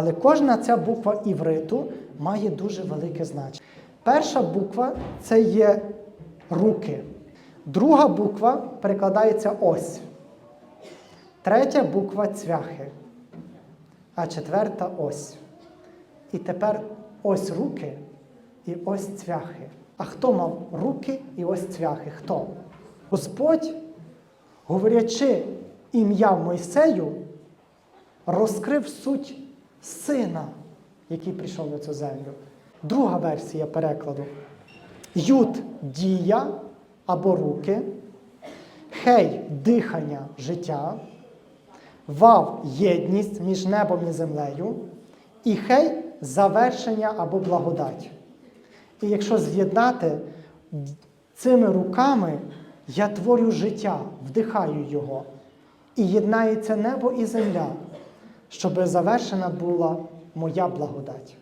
Але кожна ця буква івриту має дуже велике значення. Перша буква це є руки. Друга буква перекладається ось. Третя буква цвяхи. А четверта ось. І тепер ось руки і ось цвяхи. А хто мав руки і ось цвяхи? Хто? Господь, говорячи ім'я Мойсею, розкрив суть сина, який прийшов на цю землю. Друга версія перекладу. Юд дія або руки, хей дихання життя, вав єдність між небом і землею, і хей завершення або благодать. І якщо з'єднати цими руками, я творю життя, вдихаю його, і єднається небо і земля, щоб завершена була моя благодать.